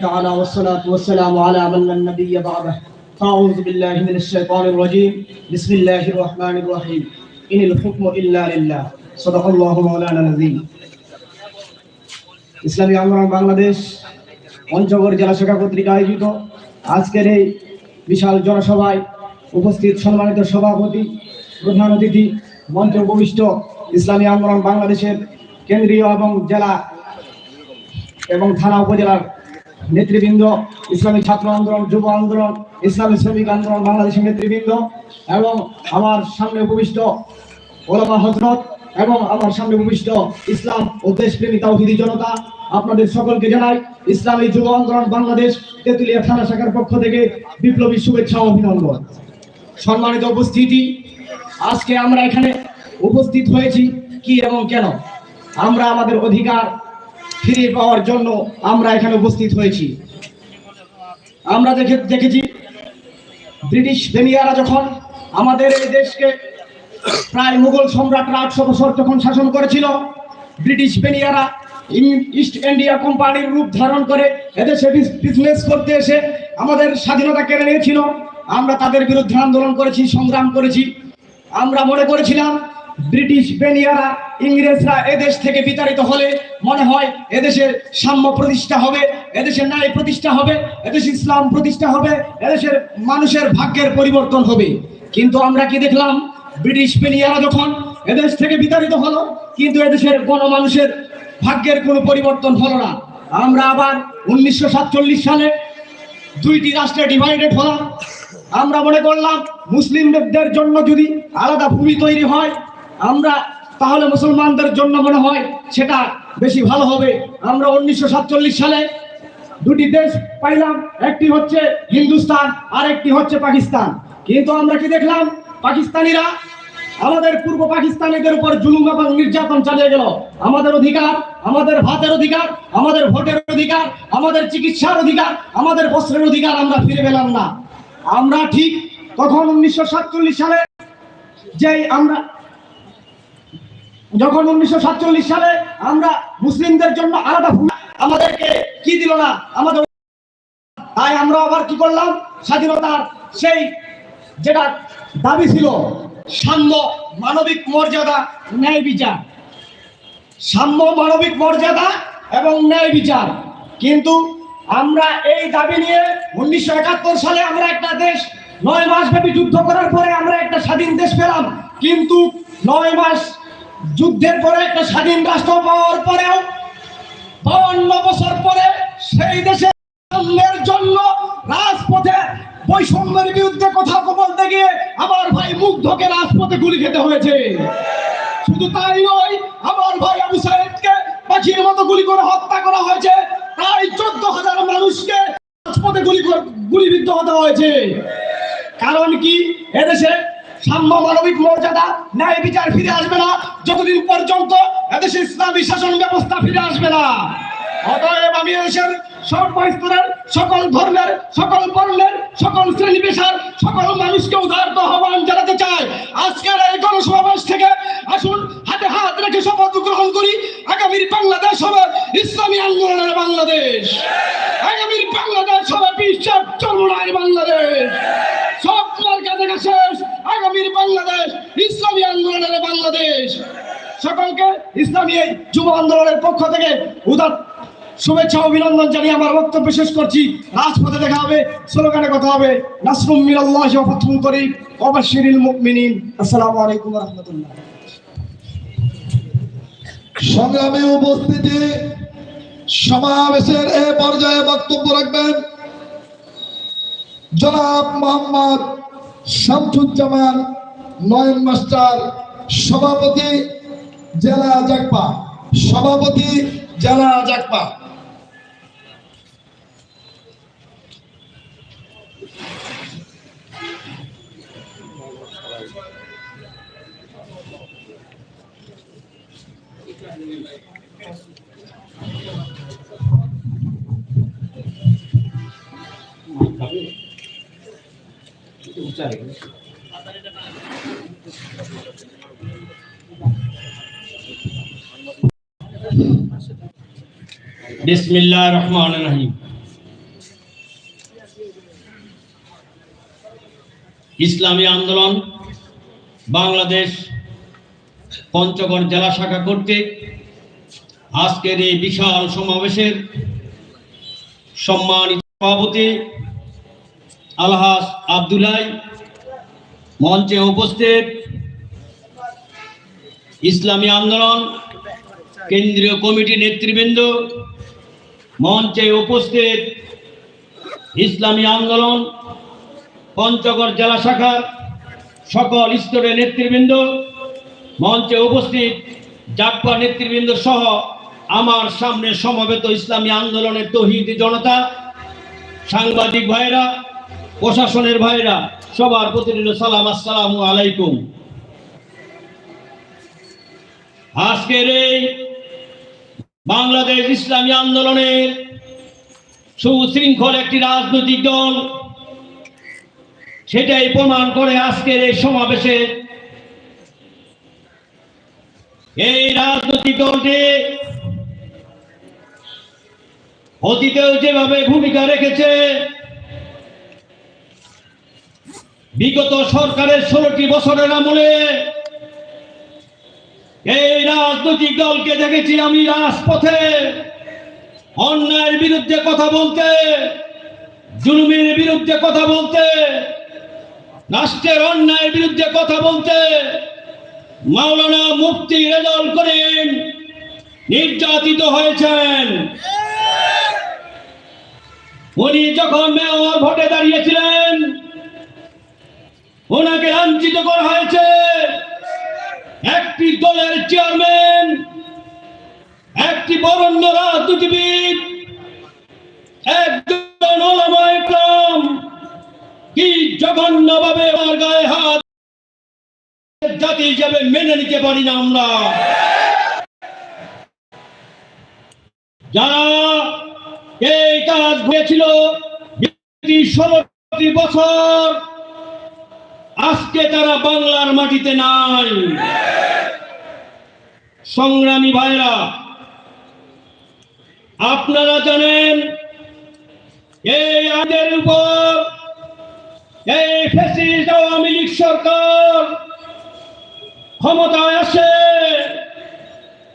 تعالى والصلاة والسلام على من لا نبي بعده فأعوذ بالله من الشيطان الرجيم بسم الله الرحمن الرحيم إن الحكم إلا لله صدق الله مولانا العظيم ইসলামী আন্দোলন বাংলাদেশ পঞ্চগড় জেলা শাখা কর্তৃক আয়োজিত আজকের এই বিশাল জনসভায় উপস্থিত সম্মানিত সভাপতি প্রধান অতিথি মঞ্চ উপবিষ্ট ইসলামী আন্দোলন বাংলাদেশের কেন্দ্রীয় এবং জেলা এবং থানা উপজেলার নেতৃবৃন্দ, ইসলামী ছাত্র আন্দোলন, যুব আন্দোলন, ইসলামী শ্রমিক আন্দোলন, বাংলাদেশের নেতৃবৃন্দ এবং আমার সামনে উপবিষ্ট ওলামা হজরত এবং আমার সামনে উপবিষ্ট ইসলাম ও দেশপ্রেমী তাওহিদি জনতা। আপনাদের সকলকে জানাই, ইসলামী যুব আন্দোলন বাংলাদেশ, তেতুলিয়া থানা শাখার পক্ষ থেকে বিপ্লবী শুভেচ্ছা অভিনন্দন। সম্মানিত উপস্থিতি, আজকে আমরা এখানে উপস্থিত হয়েছি কি এবং কেন? আমরা আমাদের অধিকার ফিরে পাওয়ার জন্য আমরা এখানে উপস্থিত হয়েছি। আমরা দেখে দেখেছি ব্রিটিশ প্রেমিয়ারা যখন আমাদের এই দেশকে প্রায় মুঘল সম্রাটরা আটশো বছর যখন শাসন করেছিল, ব্রিটিশ বেনিয়ারা ইস্ট ইন্ডিয়া কোম্পানির রূপ ধারণ করে এদেশে বিজনেস করতে এসে আমাদের স্বাধীনতা কেড়ে নিয়েছিল। আমরা তাদের বিরুদ্ধে আন্দোলন করেছি, সংগ্রাম করেছি। আমরা মনে করেছিলাম ব্রিটিশ বেনিয়ারা ইংরেজরা এদেশ থেকে বিতাড়িত হলে মনে হয় এদেশের সাম্য প্রতিষ্ঠা হবে, এদেশের ন্যায় প্রতিষ্ঠা হবে, এদেশে ইসলাম প্রতিষ্ঠা হবে, এদেশের মানুষের ভাগ্যের পরিবর্তন হবে। কিন্তু আমরা কি দেখলাম? ব্রিটিশ বেনিয়ারা যখন এদেশ থেকে বিতাড়িত হলো, কিন্তু এদেশের গণমানুষের ভাগ্যের কোনো পরিবর্তন হলো না। আমরা আবার উনিশশো সাতচল্লিশ সালে দুইটি রাষ্ট্রে ডিভাইডেড হলাম। আমরা মনে করলাম, মুসলিমদের জন্য যদি আলাদা ভূমি তৈরি হয় আমরা তাহলে মুসলমানদের জন্য মনে হয় সেটা বেশি ভালো হবে। আমরা উনিশশো সাতচল্লিশ সালে দুটি দেশ পাইলাম, একটি হচ্ছে হিন্দুস্তান আর একটি হচ্ছে পাকিস্তান। কিন্তু আমরা কি দেখলাম? পাকিস্তানিরা আমাদের পূর্ব পাকিস্তানিদের উপর জুলুম এবং নির্যাতন চালিয়ে গেল। আমাদের অধিকার, আমাদের ভাতের অধিকার, আমাদের ভোটের অধিকার, আমাদের চিকিৎসার অধিকার, আমাদের বস্ত্রের অধিকার আমরা ফিরে পেলাম না। আমরা ঠিক তখন উনিশশো সাতচল্লিশ সালে যে আমরা যখন উনিশশো সাতচল্লিশ সালে আমরা মুসলিমদের জন্য আলাদা আমাদেরকে কি দিল না? আমাদের তাই আমরা আবার কি করলাম? স্বাধীনতার সেই যেটা দাবি ছিল, সাম্য মানবিক মর্যাদা, ন্যায় বিচার। সাম্য মানবিক মর্যাদা এবং ন্যায় বিচার। কিন্তু আমরা এই দাবি নিয়ে উনিশশো একাত্তর সালে আমরা একটা দেশ, নয় মাস ব্যাপী যুদ্ধ করার পরে আমরা একটা স্বাধীন দেশ পেলাম। কিন্তু নয় মাস যুদ্ধের পরে একটা স্বাধীন রাষ্ট্র পাওয়ার পরেও বাউন্ন বছর পরে সেই দেশে জন্য রাজপথে বৈষম্যের বিরুদ্ধে কথা বলতে গিয়ে আমার ভাই মুগ্ধকে রাজপথে গুলি খেতে হয়েছে। শুধু তাই নয়, আমার ভাই আবু সাহেবকে পাখির মতো গুলি করে হত্যা করা হয়েছে। প্রায় চোদ্দ হাজার মানুষকে রাজপথে গুলি গুলিবিদ্ধ হতে হয়েছে। কারণ কি? এদেশে সাম্য মানবিক মর্যাদা, ন্যায় বিচার ফিরে আসবে না, যতদিন পর্যন্ত এদেশে ইসলামী শাসন ব্যবস্থা ফিরে আসবে না। অতএব আমি এদেশের সর্বস্তরের সকল ধর্মের, সকল বর্ণের, সকল শ্রেণি পেশার সকল মানুষকে উদারত আহ্বান জানাতে চাই। আজকের এই গণসমাবেশ থেকে আসুন, হাতে হাত রেখে শপথ গ্রহণ করি। আগামীর বাংলাদেশ হবে ইসলামী আন্দোলনের বাংলাদেশ। আগামীর বাংলাদেশ হবে বিশ্বের চরমনায় বাংলাদেশ। সব মার্কা দেখা শেষ। আগামীর বাংলাদেশ ইসলামী আন্দোলনের বাংলাদেশ। সকলকে ইসলামী যুব আন্দোলনের পক্ষ থেকে উদার শুভেচ্ছা অভিনন্দন জানিয়ে আমার বক্তব্য শেষ করছি। রাজপথে দেখা হবে, স্লোগানে কথা হবে, নাসরুম মিনাল্লাহ করিম ওয়া বাশশিরিল মুমিনিন। আসসালামু আলাইকুম রাহমাতুল্লাহ। সংগ্রামে উপস্থিতি, সমাবেশের এ পর্যায়ে বক্তব্য রাখবেন জনাব মোহাম্মদ শামসুজ্জামান নয়ন মাস্টার, সভাপতি জেলা জাকপা সভাপতি জেলা চাই বিসমিল্লাহ রহমান রহিম ইসলামী আন্দোলন বাংলাদেশ পঞ্চগড় জেলা শাখা কর্তৃক আজকের এই বিশাল সমাবেশের সম্মানিত সভাপতি আলহাস আবদুল্লাই মঞ্চে উপস্থিত ইসলামী আন্দোলন কেন্দ্রীয় কমিটি নেতৃবৃন্দ, মঞ্চে উপস্থিত ইসলামী আন্দোলন, পঞ্চগড় জেলা শাখার সকল স্তরের নেতৃবৃন্দ, মঞ্চে উপস্থিত জাকপা নেতৃবৃন্দ সহ আমার সামনে সমবেত ইসলামী আন্দোলনের তহিদি জনতা, সাংবাদিক ভাইরা প্রশাসনের ভাইরা, সবার প্রতি রইল সালাম, আসসালামু আলাইকুম। আজকের এই বাংলাদেশ ইসলামী আন্দোলনের সুশৃঙ্খল একটি রাজনৈতিক দল, সেটাই প্রমাণ করে আজকের এই সমাবেশে এই রাজনৈতিক দলটি অতীতেও যেভাবে ভূমিকা রেখেছে বিগত সরকারের ষোলোটি বছরের আমলে এই রাজনৈতিক দলকে দেখেছি আমি রাজপথে। অন্যায়ের বিরুদ্ধে কথা বলতে, জুলুমের বিরুদ্ধে কথা বলতে, রাষ্ট্রের অন্যায়ের বিরুদ্ধে কথা বলতে মাওলানা মুফতি রেজাল করিম নির্যাতিত হয়েছেন। উনি যখন মেয়র ভোটে দাঁড়িয়েছিলেন ওনাকে লাঞ্ছিত করা হয়েছে। একটি দলের চেয়ারম্যান, একটি বরণ্য রাজনীতিবিদ, একজন ওলামা ইকরাম কি জঘন্যভাবে আমার গায়ে হাত জাতি হিসেবে মেনে নিতে পারি না আমরা। যারা এই কাজ হয়েছিল বছর আজকে তারা বাংলার মাটিতে নাই। সংগ্রামী ভাইরা, আপনারা জানেন, এই আইনের উপর এই ফেসিস্ট আওয়ামী লীগ সরকার ক্ষমতায় আসে।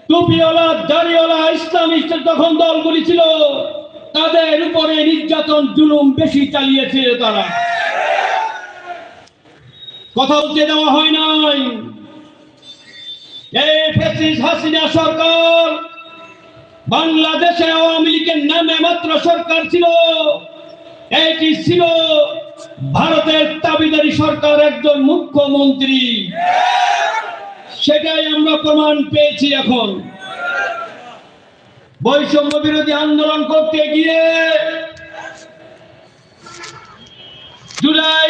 টুপিওয়ালা, দাড়িওয়ালা ইসলামিস্ট তখন দলগুলি ছিল, তাদের উপরে নির্যাতন, জুলুম বেশি চালিয়েছে তারা। কথা বলতে দেওয়া হয় নাই। হাসিনা সরকার বাংলাদেশে আওয়ামী লীগের নামে মাত্র সরকার ছিল। এটি ছিল ভারতের দাবিদারি সরকার একজন মুখ্যমন্ত্রী। সেটাই আমরা প্রমাণ পেয়েছি এখন। বৈষম্য বিরোধী আন্দোলন করতে গিয়ে জুলাই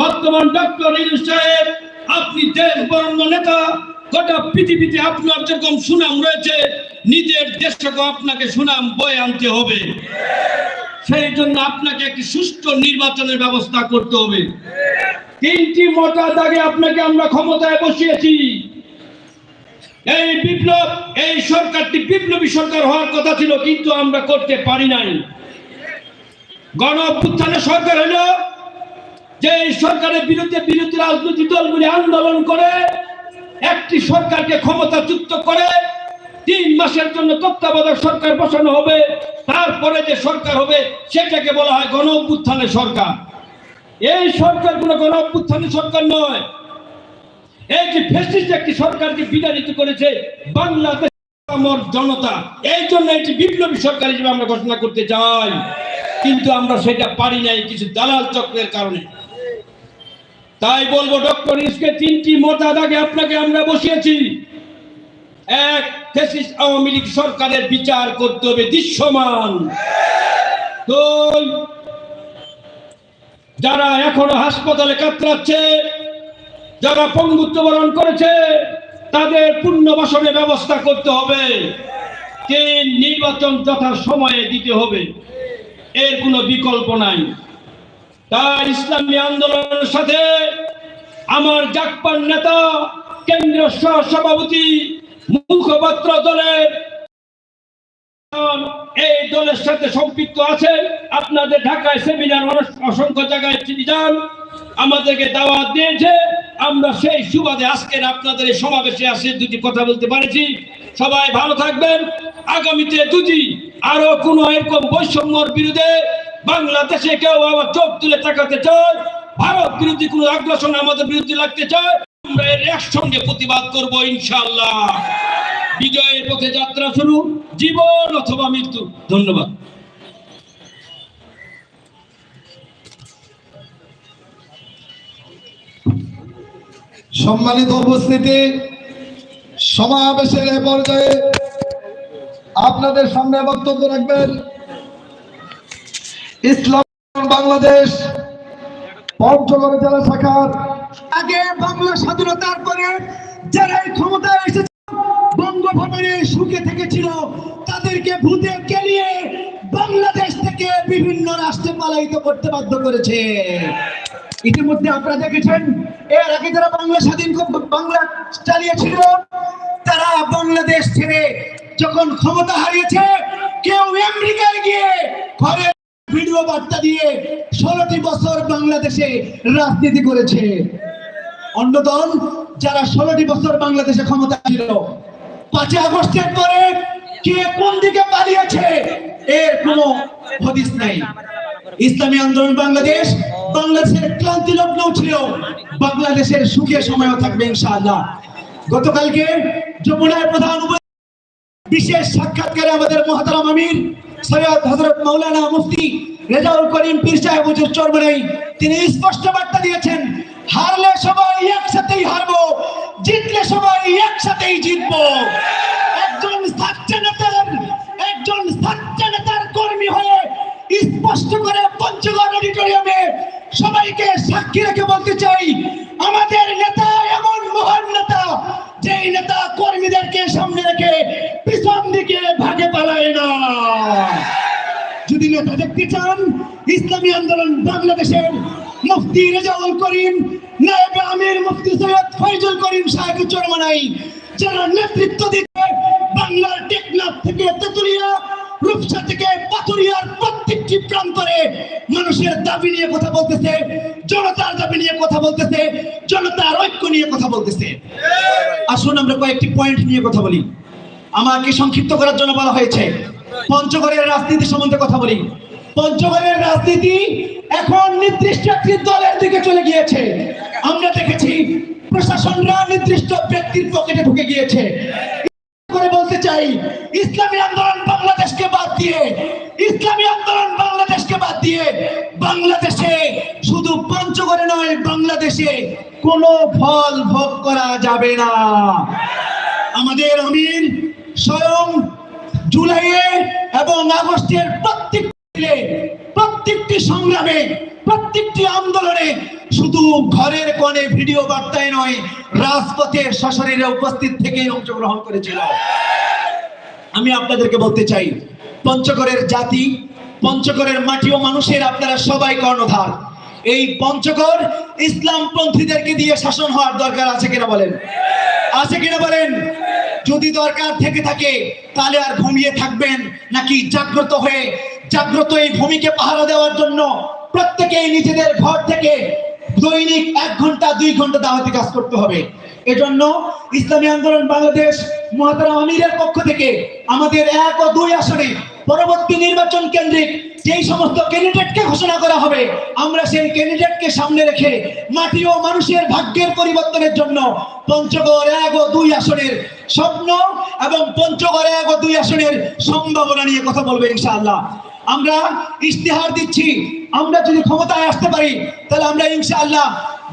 বর্তমান ডক্টর সাহেব, আপনি দেশ বরণ্য নেতা, গোটা পৃথিবীতে আপনার যেরকম সুনাম রয়েছে, নিজের দেশটাকে আপনাকে সুনাম বয়ে আনতে হবে। সেই জন্য আপনাকে একটি সুষ্ঠু নির্বাচনের ব্যবস্থা করতে হবে। তিনটি মোটা দাগে আপনাকে আমরা ক্ষমতায় বসিয়েছি। এই বিপ্লব, এই সরকারটি বিপ্লবী সরকার হওয়ার কথা ছিল, কিন্তু আমরা করতে পারি নাই। গণ সরকার হলো যে সরকারের বিরুদ্ধে বিরোধী রাজনৈতিক দলগুলি আন্দোলন করে, একটি সরকারকে ক্ষমতাচ্যুত করে, তিন মাসের জন্য তত্ত্বাবধায়ক সরকার বসানো হবে, তারপরে যে সরকার হবে, সেটাকে বলা হয় গণ অভ্যুত্থানের সরকার। এই সরকার কোনো গণ অভ্যুত্থানের সরকার নয়। এই যে ফেসিস্ট একটি সরকারকে বিতাড়িত করেছে, বাংলাদেশ আমার জনতা, এই জন্য এটি বিপ্লবী সরকার হিসেবে আমরা ঘোষণা করতে চাই। কিন্তু আমরা সেটা পারি নাই কিছু দালাল চক্রের কারণে। তাই বলব, ডক্টর ইসকে তিনটি মোটা আপনাকে আমরা বসিয়েছি। এক ফেসিস আওয়ামী লীগ সরকারের বিচার করতে হবে দৃশ্যমান। দুই, যারা এখনও হাসপাতালে কাতরাচ্ছে, যারা পঙ্গুত্ব বরণ করেছে, তাদের পুনর্বাসনের ব্যবস্থা করতে হবে। কে নির্বাচন যথা সময়ে দিতে হবে। এর কোনো বিকল্প নাই। তাই ইসলামী আন্দোলনের সাথে আমার জাকপান নেতা, কেন্দ্রীয় সহ সভাপতি মুখপাত্র দলের এই দলের সাথে সম্পৃক্ত আছেন। আপনাদের ঢাকায় সেমিনার অসংখ্য জায়গায় তিনি যান। আমাদেরকে দাওয়াত দিয়েছে। আমরা সেই সুবাদে আজকের আপনাদের এই সমাবেশে আসে দুটি কথা বলতে পারেছি। সবাই ভালো থাকবেন। আগামীতে যদি আরও কোনো এরকম বৈষম্যর বিরুদ্ধে বাংলাদেশে কেউ আবার চোখ তুলে তাকাতে চায়, ভারত বিরোধী কোনো আগ্রাসন আমাদের বিরুদ্ধে লাগতে চায়, আমরা এর একসঙ্গে প্রতিবাদ করব ইনশাল্লাহ বিজয়ের পথে যাত্রা শুরু, জীবন অথবা মৃত্যু। ধন্যবাদ। সম্মানিত উপস্থিতি, সমাবেশের এ পর্যায়ে আপনাদের সামনে বক্তব্য রাখবেন ইসলাম, বাংলাদেশ পঞ্চগড় জেলা শাখার আগে বাংলা স্বাধীনতার পরে যারা ক্ষমতায় এসেছে সুখে ভূতে কেলিয়ে বাংলাদেশ থেকে বিভিন্ন রাষ্ট্রে পালায়িত করতে বাধ্য করেছে। ইতিমধ্যে আপনারা দেখেছেন, এর আগে যারা বাংলা স্বাধীন বাংলা তারা বাংলাদেশ ছেড়ে যখন ক্ষমতা হারিয়েছে, কেউ আমেরিকায় গিয়ে ঘরে ভিডিও বার্তা দিয়ে ষোলোটি বছর বাংলাদেশে রাজনীতি করেছে। অন্য দল যারা ষোলোটি বছর বাংলাদেশে ক্ষমতা ছিল, পাঁচই আগস্টের পরে কে কোন দিকে পালিয়েছে এর কোনো হদিস নাই। ইসলামী আন্দোলন বাংলাদেশ, বাংলাদেশের ক্লান্তি লগ্ন ছিল, বাংলাদেশের সুখের সময়ও থাকবে ইনশাআল্লাহ। গতকালকে যমুনার প্রধান বিশেষ সাক্ষাৎকারে আমাদের মহাতারাম আমির সৈয়দ হজরত মৌলানা মুফতি রেজাউল করিম পীর সাহেব হুজুর চরমনাই, তিনি স্পষ্ট বার্তা দিয়েছেন, হারলে সবাই একসাথেই হারবো, জিতলে সবাই একসাথেই জিতবো। একজন সাচ্চা নেতার, একজন সাচ্চা নেতার কর্মী হয়ে স্পষ্ট করে পঞ্চগড় অডিটোরিয়ামে সবাইকে সাক্ষী রেখে বলতে চাই, আমাদের নেতা এমন মহান নেতা যেই নেতা কর্মীদেরকে সামনে রেখে পিছন দিকে ভাগে পালায় না। যদি নেতা দেখতে চান, ইসলামী আন্দোলন বাংলাদেশের মুফতি রেজাউল করিম, নায়েবে আমির মুফতি সৈয়দ ফয়জুল করিম সাহেব চরমানাই, যারা নেতৃত্ব দিতে বাংলার টেকনাফ থেকে তেতুলিয়া রূপসা থেকে পাথুরিয়ার প্রত্যেকটি প্রান্তরে মানুষের দাবি নিয়ে কথা বলতেছে, জনতার দাবি নিয়ে কথা বলতেছে, জনতার ঐক্য নিয়ে কথা বলতেছে। আসুন আমরা কয়েকটি পয়েন্ট নিয়ে কথা বলি। আমাকে সংক্ষিপ্ত করার জন্য বলা হয়েছে, পঞ্চগড়ের রাজনীতি সম্বন্ধে কথা বলি। পঞ্চগড়ের রাজনীতি এখন নির্দিষ্ট একটি দলের দিকে চলে গিয়েছে। আমরা দেখেছি প্রশাসনরা নির্দিষ্ট ব্যক্তির পকেটে ঢুকে গিয়েছে। চাই। ইসলামী আন্দোলন বাংলাদেশকে বাদ দিয়ে, ইসলামী আন্দোলন বাংলাদেশকে বাদ দিয়ে বাংলাদেশে শুধু পঞ্চগড়ে নয়, বাংলাদেশে কোনো ফল ভোগ করা যাবে না। আমাদের আমির স্বয়ং জুলাইয়ে এবং আগস্টের প্রত্যেক প্রত্যেকটি সংগ্রামে, প্রত্যেকটি আন্দোলনে শুধু ঘরের কোণে ভিডিও বার্তায় নয়, রাজপথে সশরীরে উপস্থিত থেকেই অংশগ্রহণ করেছিল। আমি আপনাদেরকে বলতে চাই, পঞ্চগড়ের জাতি, পঞ্চগড়ের মাটি ও মানুষের আপনারা সবাই কর্ণধার। এই পঞ্চগড় ইসলাম পন্থীদেরকে দিয়ে শাসন হওয়ার দরকার আছে কিনা বলেন? আছে কিনা বলেন? যদি দরকার থেকে থাকে, তাহলে আর ঘুমিয়ে থাকবেন নাকি জাগ্রত হয়ে, জাগ্রত এই ভূমিকে পাহারা দেওয়ার জন্য প্রত্যেকেই নিজেদের ঘর থেকে দৈনিক এক ঘণ্টা, দুই ঘণ্টা দাওয়াতি কাজ করতে হবে। এজন্য ইসলামী আন্দোলন বাংলাদেশ মহাতারা আমিরের পক্ষ থেকে আমাদের এক ও দুই আসনে পরবর্তী নির্বাচন কেন্দ্রিক যেই সমস্ত ক্যান্ডিডেটকে ঘোষণা করা হবে, আমরা সেই ক্যান্ডিডেটকে সামনে রেখে মাটি ও মানুষের ভাগ্যের পরিবর্তনের জন্য পঞ্চগড় এক ও দুই আসনের স্বপ্ন এবং পঞ্চগড় এক ও দুই আসনের সম্ভাবনা নিয়ে কথা বলবে ইনশাআল্লাহ। আমরা ইশতেহার দিচ্ছি। আমরা যদি ক্ষমতায় আসতে পারি, তাহলে আমরা ইনশাআল্লাহ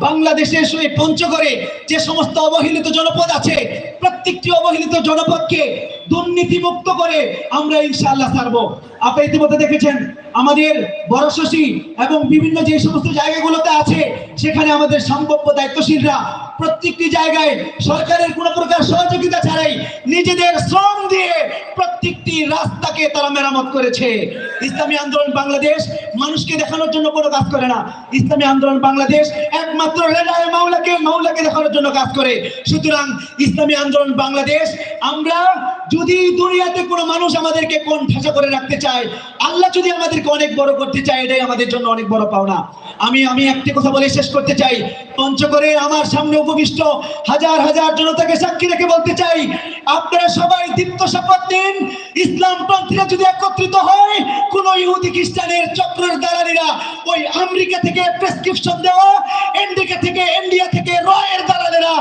বাংলাদেশের সেই পঞ্চগড়ে যে সমস্ত অবহেলিত জনপদ আছে, প্রত্যেকটি অবহেলিত জনপদকে দুর্নীতি মুক্ত করে আমরা ইনশাআল্লাহ ছাড়বো। আপনি ইতিমধ্যে দেখেছেন, আমাদের বড় শশী এবং বিভিন্ন যে সমস্ত জায়গাগুলোতে আছে, সেখানে আমাদের সম্ভাব্য দায়িত্বশীলরা প্রত্যেকটি জায়গায় সরকারের কোনো প্রকার সহযোগিতা ছাড়াই নিজেদের শ্রম দিয়ে প্রত্যেকটি রাস্তাকে তারা মেরামত করেছে। ইসলামী আন্দোলন বাংলাদেশ মানুষকে দেখানোর জন্য কোনো কাজ করে না। ইসলামী আন্দোলন বাংলাদেশ একমাত্র মাওলাকে মাওলাকে দেখানোর জন্য কাজ করে। সুতরাং ইসলামী আন্দোলন বাংলাদেশ, আমরা যদি দুনিয়াতে কোনো মানুষ আমাদেরকে কোন ঠাসা করে রাখতে চায়, আল্লাহ যদি আমাদেরকে অনেক বড় করতে চায়, এটাই আমাদের জন্য অনেক বড় পাওনা। আমি আমি একটি কথা বলে শেষ করতে চাই। পঞ্চগড়ে আমার সামনে উপবিষ্ট হাজার হাজার জনতাকে সাক্ষী রেখে বলতে চাই, আপনারা সবাই দীপ্ত শপথ নিন। ইসলাম পন্থীরা যদি একত্রিত হয়, কোন ইহুদি খ্রিস্টানের চক্রের দালালিরা ওই আমেরিকা থেকে প্রেসক্রিপশন দেওয়া ইন্ডিকা থেকে ইন্ডিয়া থেকে রয়ের দালালিরা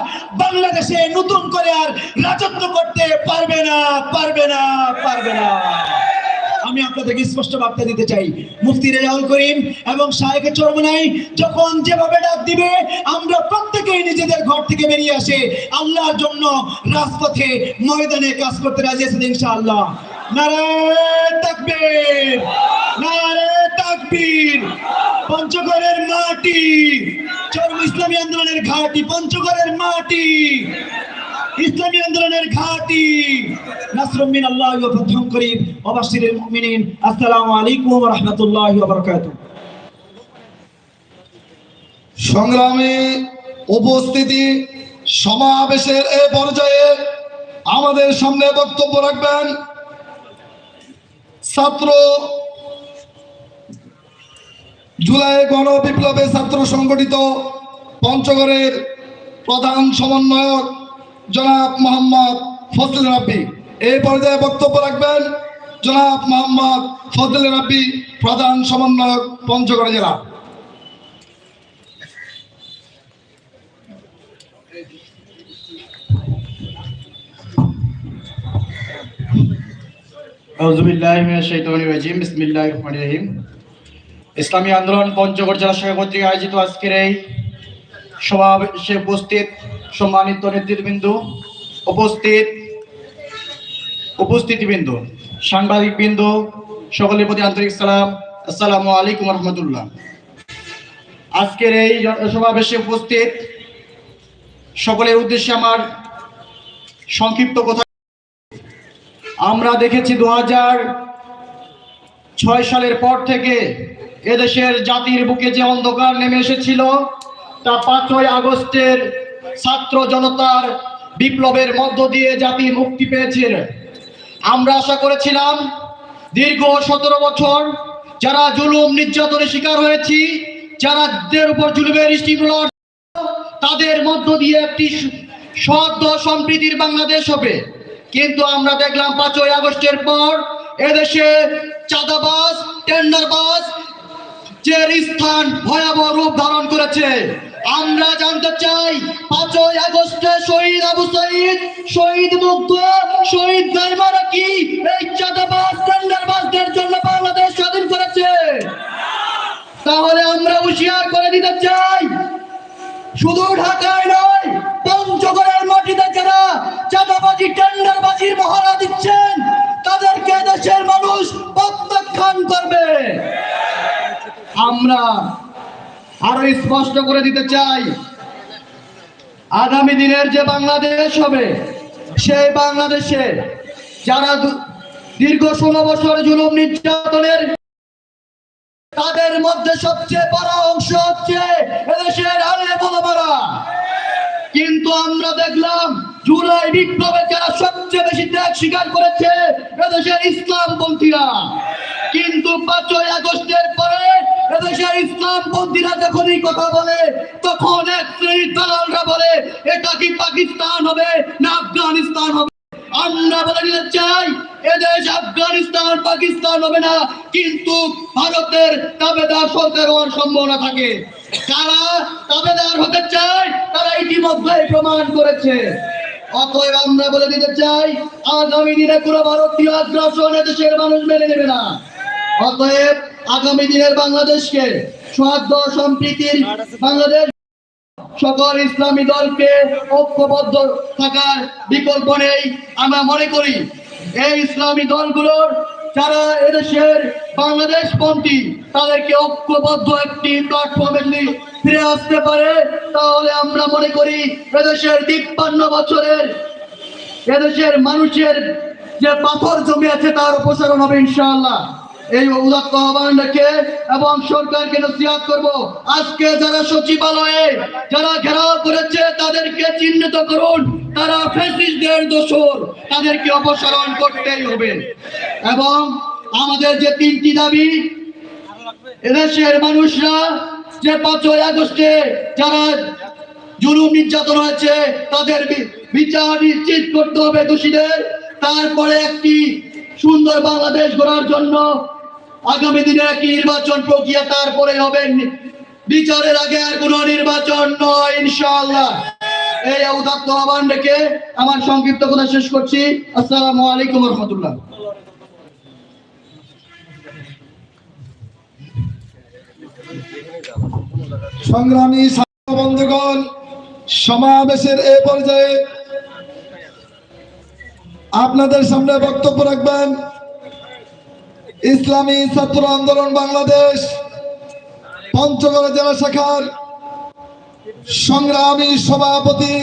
বাংলাদেশে নতুন করে আর রাজত্ব করতে পারবে না পারবে না পারবে না। আমি আপনাদেরকে স্পষ্ট বার্তা দিতে চাই। মুফতি রেজাউল করিম এবং শাহেকে চরমনাই যখন যেভাবে ডাক দিবে, আমরা প্রত্যেকেই নিজেদের ঘর থেকে বেরিয়ে আসে। আল্লাহর জন্য রাজপথে ময়দানে কাজ করতে রাজি আছেন তাকবীর নারে তাকবীর, পঞ্চগড়ের মাটি, চরম ইসলামী আন্দোলনের ঘাটি, পঞ্চগড়ের মাটি। ইসলামী আন্দোলনের ঘাটি। নাসরুম আল্লাহ ওয়া ফাতহুম করিম ওয়া বাশশিরিল মুমিনিন, আসসালামু আলাইকুম ওয়া রাহমাতুল্লাহি ওয়া বারাকাতুহু। সংগ্রামী উপস্থিতি সমাবেশের এ পর্যায়ে আমাদের সামনে বক্তব্য রাখবেন ছাত্র জুলাই গণ বিপ্লবে ছাত্র সংগঠিত পঞ্চগড়ের প্রধান সমন্বয়ক জনাব মোহাম্মদ ফজল রাব্বি। এই পর্যায়ে বক্তব্য রাখবেন জনাব মোহাম্মদ ফজল রাব্বি, প্রধান সমন্বয়ক, পঞ্চগড় জেলা। ইসলামী আন্দোলন পঞ্চগড় জেলা শাখা কর্তৃক আয়োজিত আজকের এই সমাবেশে উপস্থিত সম্মানিত নেতৃবৃন্দ, উপস্থিত, উপস্থিতিবৃন্দ সাংবাদিক বৃন্দ সকলের প্রতি আন্তরিক সালাম। আসসালামু আলাইকুম রহমতুল্লাহ। আজকের এই সমাবেশে উপস্থিত সকলের উদ্দেশ্যে আমার সংক্ষিপ্ত কথা। আমরা দেখেছি দু ছয় সালের পর থেকে এদেশের জাতির বুকে যে অন্ধকার নেমে এসেছিল, তা পাঁচই আগস্টের ছাত্র জনতার বিপ্লবের মধ্য দিয়ে জাতি মুক্তি পেয়েছে আমরা আশা করেছিলাম দীর্ঘ সতেরো বছর যারা জুলুম, নির্যাতনের শিকার হয়েছি, যারা দের উপর জুলুমের তাদের মধ্য দিয়ে একটি সদ্য সম্প্রীতির বাংলাদেশ হবে। কিন্তু আমরা দেখলাম পাঁচই আগস্টের পর এদেশে চাঁদাবাজ, টেন্ডারবাজ যে স্থান ভয়াবহ রূপ ধারণ করেছে। আমরা জানতে চাই, পাঁচই আগস্টে শহীদ আবু সাইদ, শহীদ মুগ্ধ, শহীদ গাইমারা কি? এই চাঁদাবাজ, টেন্ডারবাজদের জন্য বাংলাদেশ স্বাধীন করেছে। তাহলে আমরা হুঁশিয়ার করে দিতে চাই, শুধু ঢাকায় নয়, পঞ্চগড়ের মাটিতে যারা চাঁদাবাজি, টেন্ডারবাজির মহড়া দিচ্ছেন, তাদেরকে দেশের মানুষ প্রত্যাখ্যান করবে। আমরা আরও স্পষ্ট করে দিতে চাই। আগামী দিনের যে বাংলাদেশ হবে, সেই বাংলাদেশে যারা দীর্ঘ ষোলো বছর জুলুম নির্যাতনের তাদের মধ্যে সবচেয়ে বড় অংশ হচ্ছে এদেশের আলে বলমারা কিন্তু আমরা দেখলাম, জুলাই বিপ্লবে যারা সবচেয়ে বেশি ত্যাগ স্বীকার করেছে, এদেশের ইসলাম পন্থীরা কিন্তু পাঁচই আগস্টের পরে ইসলাম যখনই কথা বলে বলে, এটা কি পাকিস্তান হবে না আফগানিস্তান হবে? আমরা বলে দিতে চাই এদেশ আফগানিস্তান, পাকিস্তান হবে না। কিন্তু ভারতের দাবেদার সরকার হওয়ার সম্ভাবনা থাকে। যারা দাবেদার হতে চায়, তারা ইতিমধ্যে প্রমাণ করেছে। অতএব আমরা বলে দিতে চাই, আগামী দিনে কোনো ভারতীয় আগ্রাসন দেশের মানুষ মেনে নেবে না। অতএব আগামী দিনের বাংলাদেশকে সৌহার্দ্য সম্প্রীতির বাংলাদেশ, সকল ইসলামী দলকে ঐক্যবদ্ধ থাকার বিকল্প নেই। আমরা মনে করি, এই ইসলামী দলগুলোর যারা এদেশের বাংলাদেশ পন্থী তাদেরকে ঐক্যবদ্ধ একটি প্ল্যাটফর্মে ফিরে আসতে পারে, তাহলে আমরা মনে করি এদেশের তিপ্পান্ন বছরের, এদেশের মানুষের যে পাথর জমে আছে তার অপসারণ হবে ইনশাআল্লাহ। এই উদাত্ত আহ্বান এবং সরকারকে নসিহাত করব। আজকে যারা সচিবালয়ে যারা ঘেরাও করেছে, তাদেরকে চিহ্নিত করুন। তারা ফ্যাসিস্টদের দোষর। তাদেরকে অপসারণ করতেই হবে। এবং আমাদের যে তিনটি দাবি, এদেশের মানুষরা যে পাঁচই আগস্টে যারা জুলুম নির্যাতন হয়েছে, তাদের বিচার নিশ্চিত করতে হবে দোষীদের। তারপরে একটি সুন্দর বাংলাদেশ গড়ার জন্য আগামী দিনে একটি নির্বাচন প্রক্রিয়া তারপরে হবে বিচারের আগে আর কোনো নির্বাচন নয়, ইনশাআল্লাহ। এই উদাত্ত আহ্বান রেখে আমার সংক্ষিপ্ত কথা শেষ করছি। আসসালামু আলাইকুম রহমতুল্লাহ। সংগ্রামী বন্ধুগণ, সমাবেশের এ পর্যায়ে আপনাদের সামনে বক্তব্য রাখবেন। ইসলামী ছাত্র আন্দোলন বাংলাদেশ পঞ্চগড় জেলা শাখার সংগ্রামী সভাপতি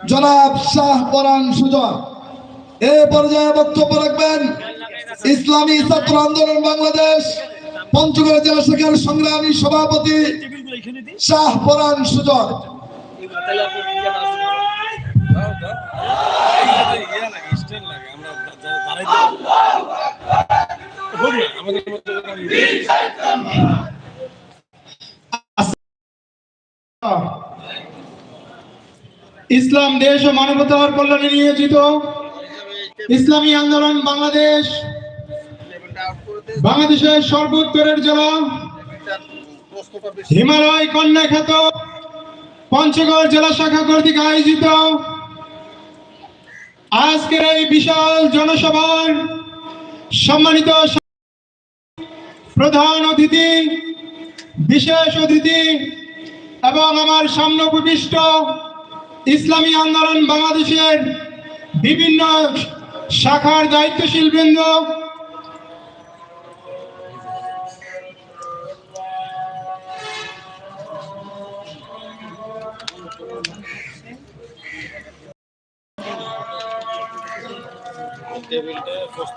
জনাব শাহ পরান সুজন এ পর্যায়ে বক্তব্য রাখবেন ইসলামী ছাত্র আন্দোলন বাংলাদেশ পঞ্চগড় জেলা শাখার সংগ্রামী সভাপতি শাহ পরান সুজন ইসলাম দেশ ও মানবতার কল্যাণে নিয়োজিত। ইসলামী আন্দোলন বাংলাদেশ। বাংলাদেশের সর্বোত্তরের জেলা। হিমালয় কন্যা খ্যাত পঞ্চগড় জেলা শাখা কর্তৃক আয়োজিত। আজকের এই বিশাল জনসভার সম্মানিত প্রধান অতিথি, বিশেষ অতিথি এবং আমার সামনে উপবিষ্ট ইসলামী আন্দোলন বাংলাদেশের বিভিন্ন শাখার দায়িত্বশীল বৃন্দ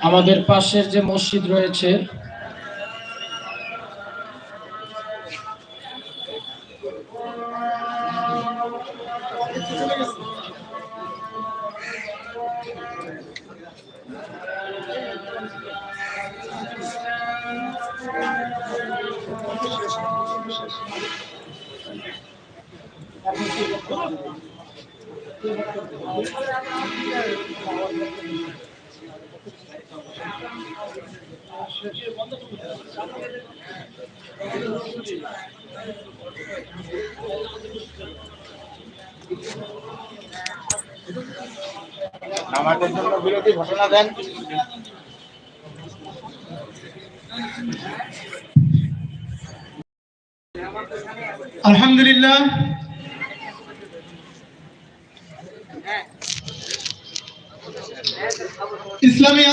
আমাদের পাশের যে মসজিদ রয়েছে আমাদের জন্য বিরোধী ঘোষণা দেন। আলহামদুলিল্লাহ। ইসলামী